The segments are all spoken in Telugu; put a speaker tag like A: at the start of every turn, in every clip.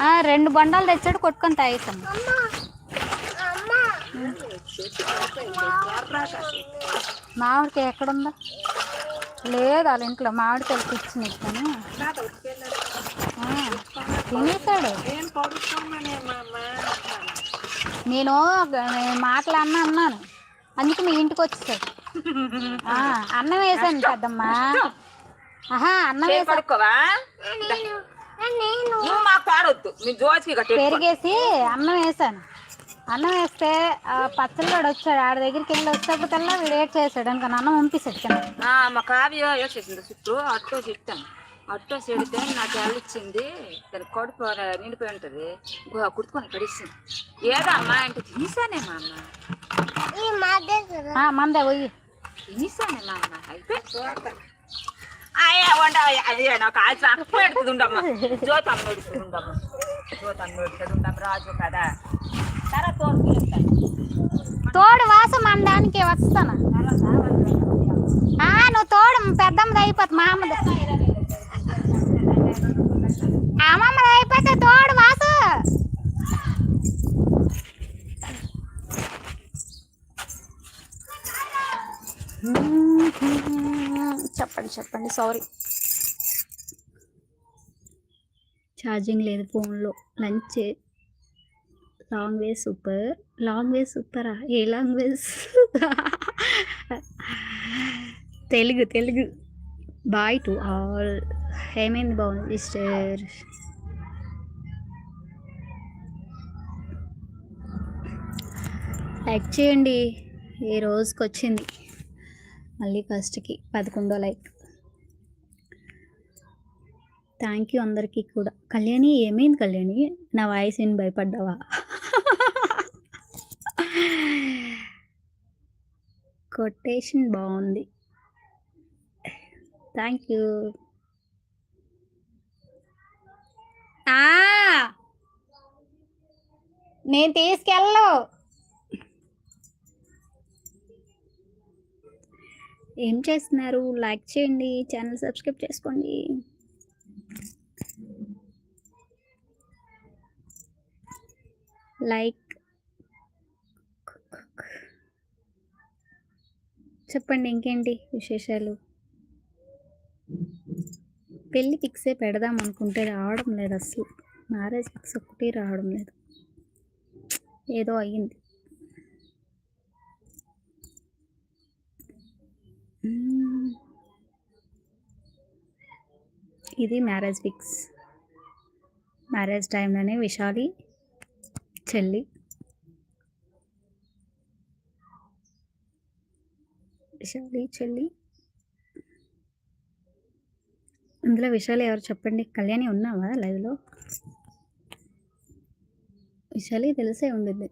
A: ఆ, రెండు బండాలు తెచ్చాడు కొట్టుకొని తాగేసాం మామిడికాయ ఎక్కడుందా? లేదు వాళ్ళ ఇంట్లో మామిడికాయలు తెచ్చినాయి కానీ. ఆ, తినేసాడు నేను మాటలు అన్న అన్నాను. అందుకే మీ ఇంటికి వచ్చేసాడు. ఆ, అన్నం వేసాను పెద్దమ్మ. ఆహా అన్నం వేసా
B: పడుకోవా నువ్వు మాకు పాడొద్దు మీ
A: పెరిగేసి అన్నం వేసాను. అన్నం వేస్తే ఆ పచ్చళ్ళగాడు వచ్చాడు. ఆడ దగ్గరికి వెళ్ళి వచ్చేప్పటికల్లా వీడు ఏడ్ చేశాడు ఇంకా అన్నం పంపిస్తాడు
B: మా కావ్య వేసేసింది చుట్టూ. అట్టో చెప్తాను. అట్టో చెడితే నాకు ఇచ్చింది? దాని కడుపు నిండిపోయి ఉంటుంది. కుట్టుకొని కడిసింది ఏదో అమ్మా అంటే తినేసానే మా అమ్మ.
A: మందే పోయి.
B: తినేసానే మా అమ్మ. అయిపోయి నాకు ఉండమ్మ రాజు కదా తర్వాత చెప్తాను
A: తోడు వాసం అనడానికి వస్తాను ఆ, నువ్వు తోడు పెద్దమ్మది అయిపోతుంది మా అమ్మది అమ్మమ్మది అయిపోతే తోడు వాసు చెప్పండి చెప్పండి సారీ ఛార్జింగ్ లేదు ఫోన్లో lunch long way super long way సూపరా A language Telugu Telugu. Bye to all ఏమైంది బాగుంది సిస్టర్ లైక్ చేయండి. ఈ రోజుకి వచ్చింది మళ్ళీ ఫస్ట్కి పదకొండో లైక్. థ్యాంక్ యూ అందరికీ కూడా. కళ్యాణి ఏమైంది కళ్యాణి? నా వాయిస్ ఏం భయపడ్డావా? కొటేషన్ బాగుంది. థ్యాంక్ యూ నేను తీసుకెళ్ళు. ఏం చేస్తున్నారు? లైక్ చేయండి ఛానల్ సబ్స్క్రైబ్ చేసుకోండి. లైక్ చెప్పండి ఇంకేంటి విశేషాలు? పెళ్ళి ఫిక్సే పెడదాం అనుకుంటే రావడం లేదు అసలు. మ్యారేజ్ ఫిక్స్ ఒకటి రావడం లేదు. ఏదో అయ్యింది. ఇది మ్యారేజ్ ఫిక్స్. మ్యారేజ్ టైంలోనే విశాలి చెల్లి. విశాలి చెల్లి. ఇందులో విశాలి ఎవరు చెప్పండి? కళ్యాణి ఉన్నావా లైవ్లో? విశాలి తెలిసే ఉండింది.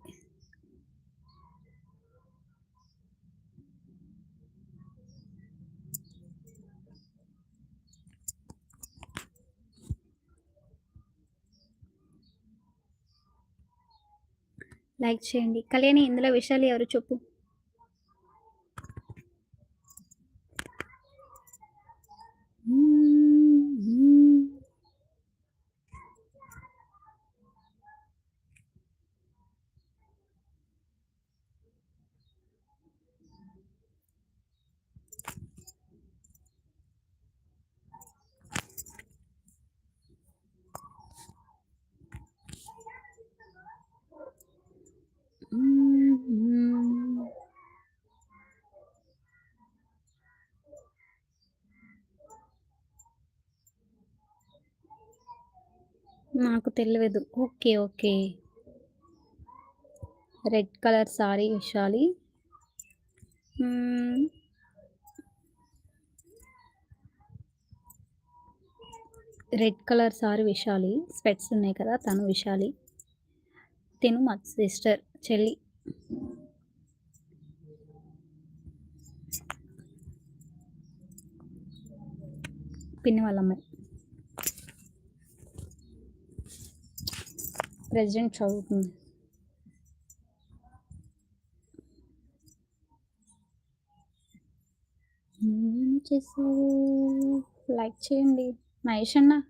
A: లైక్ చేయండి. కళ్యాణి ఇందులో విషయాలు ఎవరు చెప్పు? నాకు తెలియదు. Okay okay. Red colour sari Vishali red colour sari Vishali. స్పెట్స్ ఉన్నాయి కదా తను విశాలి. తిను మా సిస్టర్ చెల్లి. పిన్ని వాళ్ళ అమ్మాయి. ప్రెసిడెంట్ చదువుతుంది. లైక్ చేయండి. మహేష్ అన్న.